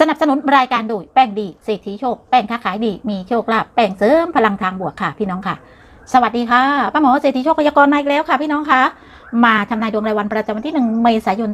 สนับสนุนรายการโดยแป้งดีเศรษฐีโชค แป้งค้าขายดีมีโชคลาภแป้งเสริมพลังทางบวกค่ะพี่น้องค่ะ สวัสดีค่ะป้าหมอเศรษฐีโชคพยากรณ์มาอีกแล้วค่ะ พี่น้องค่ะมาทำนายดวงรายวันประจำวันที่ 1 เมษายน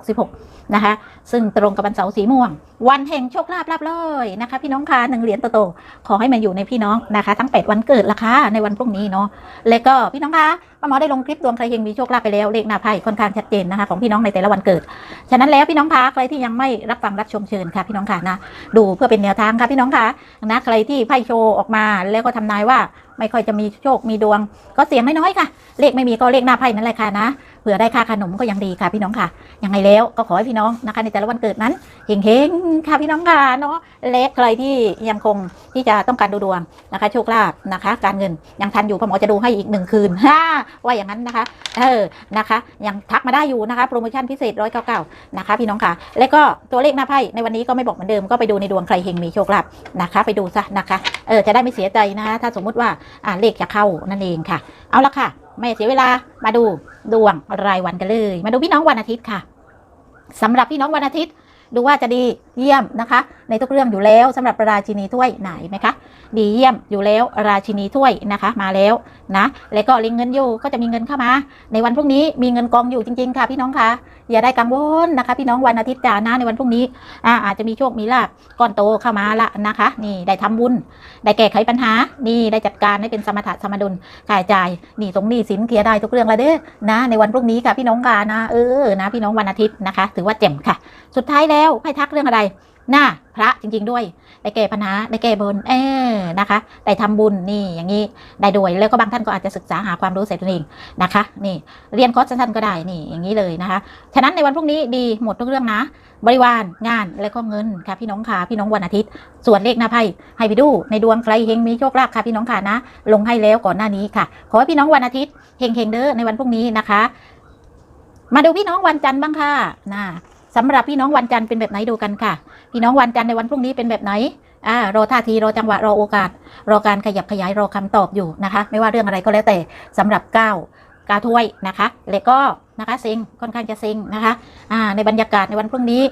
2566 นะคะ ซึ่งตรงกับวันเสาร์สีม่วง วันแห่งโชคลาภลาบเลยนะคะ พี่น้องค่ะหนึ่งเหรียญโตๆขอให้มาอยู่ในพี่น้องนะคะ ทั้ง 8 วันเกิดละค่ะในวันพรุ่งนี้เนาะ แล้วก็พี่น้องคะป้าหมอได้ลงคลิปดวงใครเฮงมีโชคลาภไปแล้วเลขหน้าไพ่ค่อนข้างชัดเจนนะคะของพี่น้องในแต่ละวันเกิด ฉะนั้นแล้วพี่น้องคะใครที่ยังไม่รับฟังรับชมเชิญค่ะพี่น้องค่ะนะดูเพื่อเป็นแนวทางค่ะพี่น้องค่ะนะใครที่ไพ่โชว์ออกมาแล้วก็ทำนายว่าไม่ค่อยจะมีโชคมีดวง ก็เสียงน้อยๆค่ะ เลขไม่มีก็เลขหน้าไพ่นั่นแหละค่ะนะ ผื่อได้ค่าขนมก็ยังดีค่ะพี่น้องค่ะ ยังไงแล้วก็ขอให้พี่น้องนะคะในแต่ละวันเกิดนั้นเฮงๆค่ะพี่น้องค่ะเนาะและใครที่ยังคงที่จะต้องการดูดวงนะคะ โชคลาภนะคะ การเงินยังทันอยู่พ่อหมอจะดูให้อีกหนึ่งคืนฮ่าว่าอย่างนั้นนะคะ เออนะคะ ยังทักมาได้อยู่นะคะ โปรโมชั่นพิเศษร้อยเก้าเก้านะคะ พี่น้องค่ะ แล้วก็ตัวเลขหน้าไพ่ในวันนี้ก็ไม่บอกเหมือนเดิมก็ไปดูในดวงใครเฮงมีโชคลาภนะคะ ไปดูซะนะคะเออจะได้ไม่เสียใจนะคะถ้าสมมุติว่าอ่าเลขจะเข้านั่นเองค่ะ เอาละค่ะ ไม่เสียเวลามาดูดวงรายวันกันเลย มาดูพี่น้องวันอาทิตย์ค่ะสำหรับพี่น้องวันอาทิตย์ ดูว่าจะดี เยี่ยมนะคะ ในทุกเรื่องอยู่แล้วสำหรับราชินีถ้วยไหนไหมคะดีเยี่ยมอยู่แล้วราชินีถ้วยนะคะ มาแล้วนะแล้วก็ลิงเงินอยู่ก็จะมีเงินเข้ามา ในวันพรุ่งนี้มีเงินกองอยู่จริงๆค่ะพี่น้องคะอย่าได้กังวลนะคะ พี่น้องวันอาทิตย์จ้านะในวันพรุ่งนี้อ่าอาจจะมีโชคมีลาภก้อนโตเข้ามาละนะคะ นี่ได้ทำบุญได้แก้ไขปัญหา นี่ได้จัดการให้เป็นสมถะสมดุลกายจ่ายนี่ตรงนี้สินเคลียร์ได้ทุกเรื่องละเด้อนะ ในวันพรุ่งนี้ค่ะพี่น้องกานะเออนะพี่น้องวันอาทิตย์นะคะ ถือว่าเจ็มค่ะ สุดท้ายแล้วให้ทักเรื่องอะไรหน้าพระจริง ๆ ด้วย ได้แก้ปัญหาได้แก้บน เออนะคะ ได้ทำบุญนี่อย่างนี้ได้ด้วยแล้วก็บางท่านก็อาจจะศึกษาหาความรู้เสร็จตัวเองนะคะ นี่เรียนคอร์สสั้นๆก็ได้นี่อย่างนี้เลยนะคะ ฉะนั้นในวันพรุ่งนี้ดีหมดทุกเรื่องนะ บริวารงานและก็เงินค่ะพี่น้องค่ะพี่น้องวันอาทิตย์ ส่วนเลขหน้าไพ่ให้ไปดูในดวงใครเฮงมีโชคลาภค่ะพี่น้องค่ะนะ ลงให้แล้วก่อนหน้านี้ค่ะ ขอให้พี่น้องวันอาทิตย์เฮงเฮงเด้อในวันพรุ่งนี้นะคะ มาดูพี่น้องวันจันทร์บ้างค่ะนะ สำหรับพี่น้องวันจันทร์เป็นแบบไหนดูกันค่ะ พี่น้องวันจันทร์ในวันพรุ่งนี้เป็นแบบไหนอ่ารอท่าทีรอจังหวะรอโอกาส รอการขยับขยายรอคำตอบอยู่นะคะ ไม่ว่าเรื่องอะไรก็แล้วแต่สำหรับก้าวกาถ้วยนะคะ แล้วก็ นะคะซิงค่อนข้างจะซิงนะคะอ่าในบรรยากาศในวันพรุ่งนี้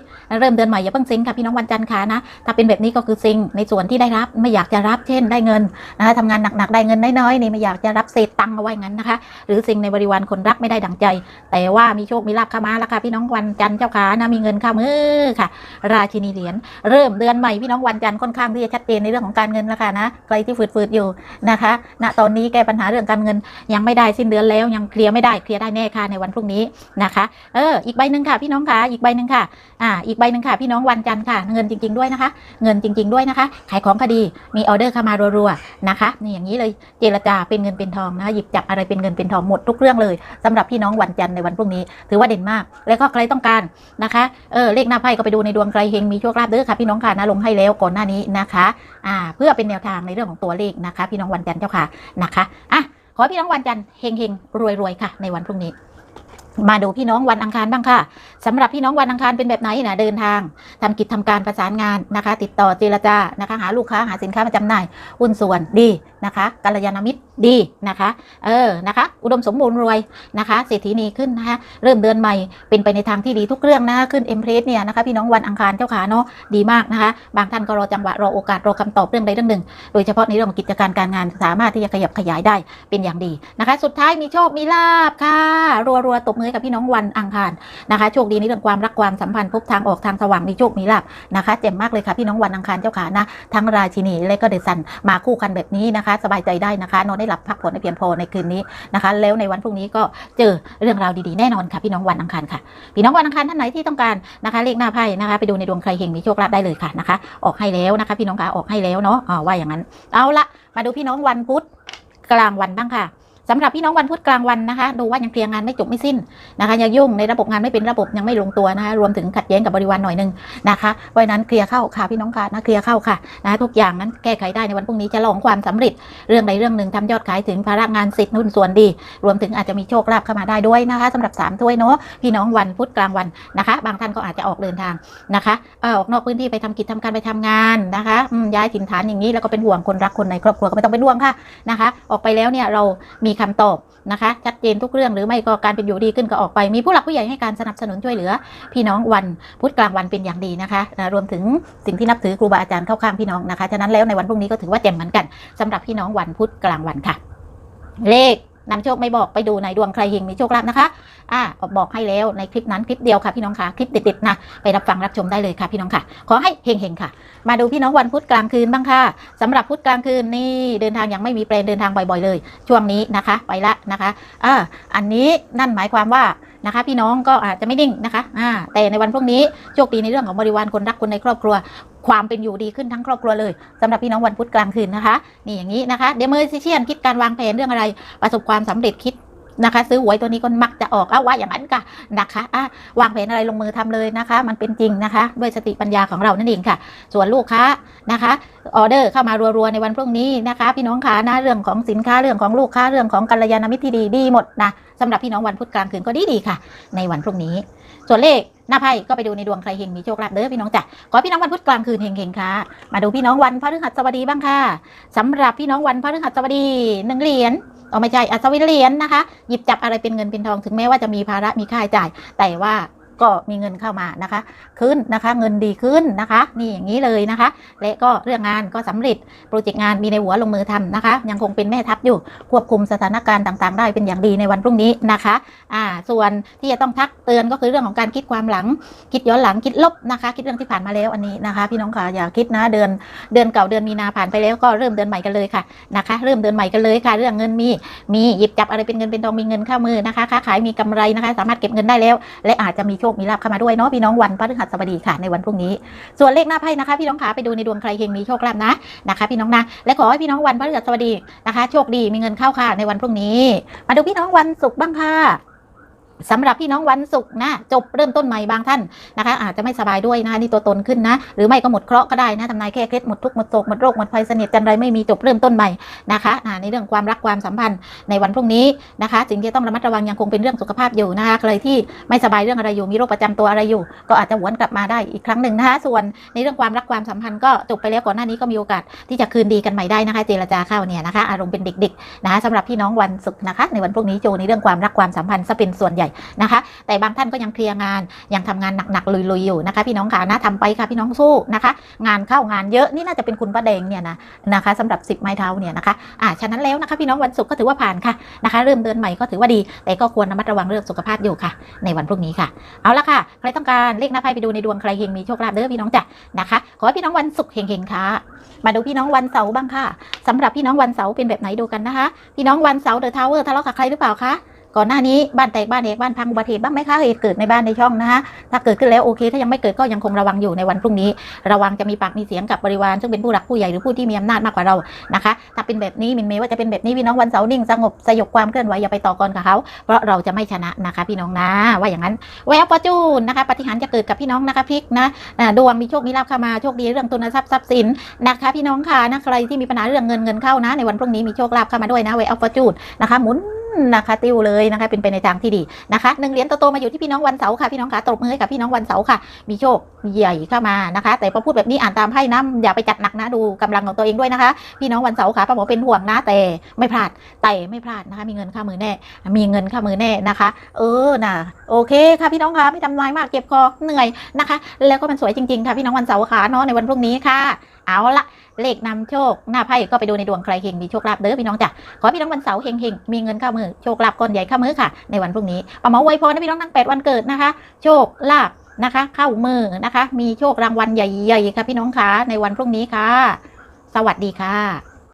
เริ่มเดือนใหม่อย่าเพิ่งซิงค่ะพี่น้องวันจันทร์ค่ะนะถ้าเป็นแบบนี้ก็คือซิงในส่วนที่ได้รับไม่อยากจะรับเช่นได้เงินนะคะทำงานหนักๆได้เงินน้อยๆนี่ไม่อยากจะรับเศษตังค์เอาไว้งั้นนะคะหรือซิงในบริวารคนรักไม่ได้ดังใจ แต่ว่ามีโชคมีลาภเข้ามาแล้วค่ะพี่น้องวันจันทร์เจ้าขานะมีเงินเข้ามือค่ะ ราชินีเหรียญเริ่มเดือนใหม่พี่น้องวันจันทร์ค่อนข้างที่จะชัดเจนในเรื่องของการเงินแล้วค่ะนะใครที่ฝืดๆอยู่นะคะณตอนนี้แก้ปัญหาเรื่องการเงินยังไม่ได้สิ้นเดือนแล้วยังเคลียร์ไม่ได้เคลียร์ได้แน่ค่ะในวันพรุ่งนี้นะคะ เออ อีกใบหนึ่งค่ะพี่น้องค่ะ อีกใบหนึ่งค่ะ อ่า อีกใบหนึ่งค่ะ พี่น้องวันจันทร์ค่ะ เงินจริง ๆด้วยนะคะ เงินจริง ๆด้วยนะคะ ขายของคดี มีออเดอร์เข้ามารัวๆนะคะ นี่อย่างนี้เลย เจรจาเป็นเงินเป็นทองนะคะ หยิบจับอะไรเป็นเงินเป็นทองหมดทุกเรื่องเลยสำหรับพี่น้องวันจันทร์ในวันพรุ่งนี้ ถือว่าเด่นมาก แล้วก็ใครต้องการนะคะ เออ เลขหน้าไพ่ก็ไปดูในดวงใครเฮงมีโชคลาภเด้อค่ะ พี่น้องค่ะนะลงให้แล้วก่อนหน้านี้นะคะ อ่า เพื่อเป็นแนวทางในเรื่องของตัวเลขนะคะ พี่น้องวันจันทร์เจ้าค่ะนะคะ อะขอพี่น้องวันจันทร์เฮงเฮงรวยๆค่ะ ในวันพรุ่งนี้ มาดูพี่น้องวันอังคารบ้างค่ะสำหรับพี่น้องวันอังคารเป็นแบบไหนนะเดินทางทำกิจทำการประสานงานนะคะ ติดต่อเจรจานะคะ หาลูกค้าหาสินค้ามาจำหน่ายหุ้นส่วนดี นะคะกัลยาณมิตรดีนะคะเออนะคะ อุดมสมบูรณ์รวยนะคะเศรษฐีนีขึ้นนะคะเริ่มเดือนใหม่เป็นไปในทางที่ดีทุกเรื่องนะะขึ้นเอ็มเพรสเนี่ยนะคะพี่น้องวันอังคารเจ้าขาเนาะดีมากนะคะ บางท่านก็รอจังหวะรอโอกาสรอคำตอบเรื่องใดเรื่องหนึ่ง โดยเฉพาะในเรื่องกิจการการงานสามารถที่จะขยับขยายได้เป็นอย่างดีนะคะ สุดท้ายมีโชคมีลาบค่ะรัวรัวตบมือกับพี่น้องวันอังคารนะคะโชคดีในเรื่องความรักความสัมพันธ์พบทางออกทางสว่างมีโชคมีลาบนะคะเจ๋มมากเลยค่ะพี่น้องวันอังคารเจ้าขานะทั้งราชินีและก็เดซันมาคู่กันแบบนี้นะคะสบายใจได้นะคะ นอนได้หลับพักผ่อนให้เพียงพอในคืนนี้นะคะ แล้วในวันพรุ่งนี้ก็เจอเรื่องราวดีๆแน่นอนค่ะพี่น้องวันอังคารค่ะ พี่น้องวันอังคารท่านไหนที่ต้องการนะคะเลขหน้าไพ่นะคะ ไปดูในดวงใครเฮงมีโชคลาภได้เลยค่ะนะคะ ออกให้แล้วนะคะ พี่น้องคะออกให้แล้วเนาะว่าอย่างนั้น เอาละมาดูพี่น้องวันพุธกลางวันบ้างค่ะ สำหรับพี่น้องวันพุธกลางวันนะคะดูว่ายังเคลียร์งานไม่จบไม่สิ้นนะคะยังยุ่งในระบบงานไม่เป็นระบบยังไม่ลงตัวนะคะรวมถึงขัดแย้งกับบริวารหน่อยหนึงนะคะเพราะนั้นเคลียร์เข้าค่ะพี่น้องค่ะนะเคลียร์เข้าค่ะนะทุกอย่างนั้นแก้ไขได้ในวันพรุ่งนี้จะลองความสำเร็จเรื่องใดเรื่องหนึ่งทำยอดขายถึงภาระงานสิทธิ์นุ่นส่วนดี รวมถึงอาจจะมีโชคลาภเข้ามาได้ด้วยนะคะสำหรับสามถ้วยเนาะพี่น้องวันพุธกลางวันนะคะ บางท่านก็อาจจะออกเดินทางนะคะเออออกนอกพื้นที่ไปทำกิจทำการไปทำงานนะคะย้ายถิ่นฐานอย่างนี้แล้วก็เป็นห่วงคนรักคนในครอบครัวก็ไม่ต้องเป็นห่วงค่ะนะคะ ออกไปแล้วเนี่ยเรามีคำตอบนะคะ ชัดเจนทุกเรื่องหรือไม่ก็การเป็นอยู่ดีขึ้นก็ออกไป มีผู้หลักผู้ใหญ่ให้การสนับสนุนช่วยเหลือ พี่น้องวันพุธกลางวันเป็นอย่างดีนะคะนะรวมถึงสิ่งที่นับถือครูบาอาจารย์เข้าข้างพี่น้องนะคะ ฉะนั้นแล้วในวันพรุ่งนี้ก็ถือว่าเจ็มเหมือนกันสำหรับพี่น้องวันพุธกลางวันค่ะ เลข นำโชคไม่บอกไปดูในดวงใครเฮงมีโชคลาภนะคะอ่าบอกให้แล้วในคลิปนั้นคลิปเดียวค่ะพี่น้องค่ะคลิปติดๆนะไปรับฟังรับชมได้เลยค่ะพี่น้องค่ะ ขอให้เฮงๆค่ะ มาดูพี่น้องวันพุธกลางคืนบ้างค่ะสำหรับพุธกลางคืนนี่เดินทางยังไม่มีแปลนเดินทางบ่อยๆเลย ช่วงนี้นะคะ ไปละนะคะอ่าอันนี้นั่นหมายความว่า นะคะ พี่น้องก็อาจจะไม่นิ่งนะคะอ่าแต่ในวันพรุ่งนี้โชคดีในเรื่องของบริวารคนรักคนในครอบครัว ความเป็นอยู่ดีขึ้นทั้งครอบครัวเลยสำหรับพี่น้องวันพุธกลางคืนนะคะ นี่อย่างนี้นะคะเดเมอร์ซิเชียนคิดการวางแผนเรื่องอะไร ประสบความสำเร็จคิด นะคะ ซื้อหวยตัวนี้ก็มักจะออกเอาว่าอย่างนั้นค่ะนะคะอะวางแผนอะไรลงมือทำเลยนะคะ มันเป็นจริงนะคะ ด้วยสติปัญญาของเรานั่นเองค่ะ ส่วนลูกค้านะคะออเดอร์เข้ามารัวๆในวันพรุ่งนี้นะคะ พี่น้องขานะเรื่องของสินค้าเรื่องของลูกค้าเรื่องของกัลยาณมิตรที่ดีดีหมดนะสำหรับพี่น้องวันพุธกลางคืนก็ดีดีค่ะ ในวันพรุ่งนี้ ส่วนเลขหน้าไพ่ก็ไปดูในดวงใครเฮงมีโชคลาภเด้อพี่น้องจ้ะขอพี่น้องวันพุธกลางคืนเฮงๆค่ะ มาดูพี่น้องวันพฤหัสบดีบ้างค่ะสำหรับพี่น้องวันพฤหัสบดีหนึ่งเหรียญ เอาไม่ใช่อัศวินเหรียญนะคะ หยิบจับอะไรเป็นเงินเป็นทองถึงแม้ว่าจะมีภาระมีค่าใช้จ่าย แต่ว่า ก็มีเงินเข้ามานะคะ ขึ้นนะคะ เงินดีขึ้นนะคะ นี่อย่างนี้เลยนะคะ และก็เรื่องงานก็สำเร็จโปรเจกต์งานมีในหัวลงมือทำนะคะ ยังคงเป็นแม่ทัพอยู่ควบคุมสถานการณ์ต่างๆ ได้เป็นอย่างดีในวันพรุ่งนี้นะคะอ่าส่วนที่จะต้องทักเตือนก็คือเรื่องของการคิดความหลัง คิดย้อนหลังคิดลบนะคะ คิดเรื่องที่ผ่านมาแล้วอันนี้นะคะ พี่น้องค่ะอย่าคิดนะเดือนเดือนเก่าเดือนมีนาผ่านไปแล้วก็เริ่มเดือนใหม่กันเลยค่ะนะคะ เริ่มเดือนใหม่กันเลยค่ะ เรื่องเงินมีมีหยิบจับอะไรเป็นเงินเป็นทองมีเงินเข้ามือนะคะค้าขายมีกำไรนะคะ สามารถเก็บเงินได้แล้ว และอาจจะมีชคมีลาบเข้ามาด้วยเนาะพี่น้องวันพฤหัสบดีค่ะในวันพรุ่งนี้ ส่วนเลขหน้าไพ่นะคะพี่น้องขาไปดูในดวงใครเฮงมีโชคลาภนะนะคะพี่น้องนะและขอให้พี่น้องวันพฤหัสบดีนะคะ โชคดีมีเงินเข้าค่ะในวันพรุ่งนี้ มาดูพี่น้องวันศุกร์บ้างค่ะ สำหรับพี่น้องวันศุกร์นะจบเริ่มต้นใหม่บางท่านนะคะ อาจจะไม่สบายด้วยนะคะนี่ตัวตนขึ้นนะ หรือไม่ก็หมดเคราะห์ก็ได้นะทำนายแค่เคล็ดหมดทุกข์หมดโศกหมดโรคหมดภัยเสนิทจันไรไม่มีจบเริ่มต้นใหม่นะคะในเรื่องความรักความสัมพันธ์ในวันพรุ่งนี้นะคะสิ่งที่ต้องระมัดระวังยังคงเป็นเรื่องสุขภาพอยู่นะคะใครที่ไม่สบายเรื่องอะไรอยู่มีโรคประจำตัวอะไรอยู่ ก็อาจจะหวนกลับมาได้อีกครั้งหนึ่งนะคะส่วนในเรื่องความรักความสัมพันธ์ก็จบไปแล้วก่อนหน้านี้ก็มีโอกาสที่จะคืนดีกันใหม่ได้นะคะ เจรจาเข้าเนี่ยนะคะอารมณ์เป็นเด็กๆนะคะสำหรับพี่น้องวันศุกร์นะคะในวันพรุ่งนี้โจในเรื่องความรักความสัมพันธ์ซะเป็นส่วนใหญ่นะคะ แต่บางท่านก็ยังเคลียร์งานยังทำงานหนักๆลุยๆอยู่นะคะ พี่น้องขานะทำไปค่ะพี่น้องสู้นะคะ งานเข้างานเยอะนี่น่าจะเป็นคุณป้าแดงเนี่ยนะนะคะสำหรับสิบไม้เท้าเนี่ยนะคะอ่าฉะนั้นแล้วนะคะพี่น้องวันศุกร์ก็ถือว่าผ่านค่ะนะคะ เริ่มเดือนใหม่ก็ถือว่าดี แต่ก็ควรระมัดระวังเรื่องสุขภาพอยู่ค่ะ ในวันพรุ่งนี้ค่ะ เอาละค่ะใครต้องการเลขหน้าไพ่ไปดูในดวงใครเฮงมีโชคลาภเด้อพี่น้องจ้ะนะคะขอให้พี่น้องวันศุกร์เฮงๆค่ะ มาดูพี่น้องวันเสาร์บ้างค่ะสำหรับพี่น้องวันเสาร์เป็นแบบไหนดูกันนะคะ พี่น้องวันเสาร์เดอะทาวเวอร์ทะเลาะกับใครหรือเปล่าคะ ก่อนหน้านี้บ้านแตกบ้านเอกบ้านพังอุบัติเหตุบ้างไหมคะเหตุเกิดในบ้านในช่องนะคะถ้าเกิดขึ้นแล้วโอเค ถ้ายังไม่เกิดก็ยังคงระวังอยู่ในวันพรุ่งนี้ ระวังจะมีปากมีเสียงกับบริวารซึ่งเป็นผู้หลักผู้ใหญ่หรือผู้ที่มีอำนาจมากกว่าเรานะคะถ้าเป็นแบบนี้มินเมย์ว่าจะเป็นแบบนี้พี่น้องวันเสาร์นิ่งสงบสยบความเคลื่อนไหวอย่าไปต่อกรกับเขาเพราะเราจะไม่ชนะนะคะพี่น้องนะว่าอย่างนั้นแววปอจูนนะคะปฏิหารจะเกิดกับพี่น้องนะคะพลิกนะดวงมีโชคมีลาภเข้ามาโชคดีเรื่องทุนทรัพย์ทรัพย์สินนะคะพี่น้องค่ะนะใครที่มีปัญหาเรื่องเงินเงินเข้านะ ในวันพรุ่งนี้มีโชคลาภเข้ามาด้วยนะแววปอจูนนะคะหมุน นะคะติวเลยนะคะเป็นไปในทางที่ดีนะคะหนึ่งเหรียญโตๆมาอยู่ที่พี่น้องวันเสาร์ค่ะพี่น้องค่ะตบมือให้กับพี่น้องวันเสาร์ค่ะ มีโชคใหญ่เข้ามานะคะ แต่พอพูดแบบนี้อ่านตามไพ่นะอย่าไปจัดหนักนะดูกำลังของตัวเองด้วยนะคะ พี่น้องวันเสาร์ค่ะป้าหมอเป็นห่วงนะแต่ไม่พลาดแต่ไม่พลาดนะคะมีเงินเข้ามือแน่ มีเงินเข้ามือแน่นะคะ เออนะโอเคค่ะพี่น้องคะไม่ทำลายมากเก็บคอเหนื่อยนะคะ แล้วก็มันสวยจริงๆค่ะพี่น้องวันเสาร์ค่ะเนาะในวันพรุ่งนี้ค่ะ เอาละเลขนำโชค หน้าไพ่ก็ไปดูในดวงใครเฮงมีโชคลาภเด้อพี่น้องจ้ะขอพี่น้องวันเสาร์เฮงเฮงมีเงินเข้ามือโชคลาภก้อนใหญ่เข้ามือค่ะ ในวันพรุ่งนี้ป้าหมอไวยพรนะพี่น้องทั้งแปดวันเกิดนะคะ โชคลาภนะคะ เข้ามือนะคะ มีโชครางวัลใหญ่ๆค่ะพี่น้องคะในวันพรุ่งนี้ค่ะ สวัสดีค่ะ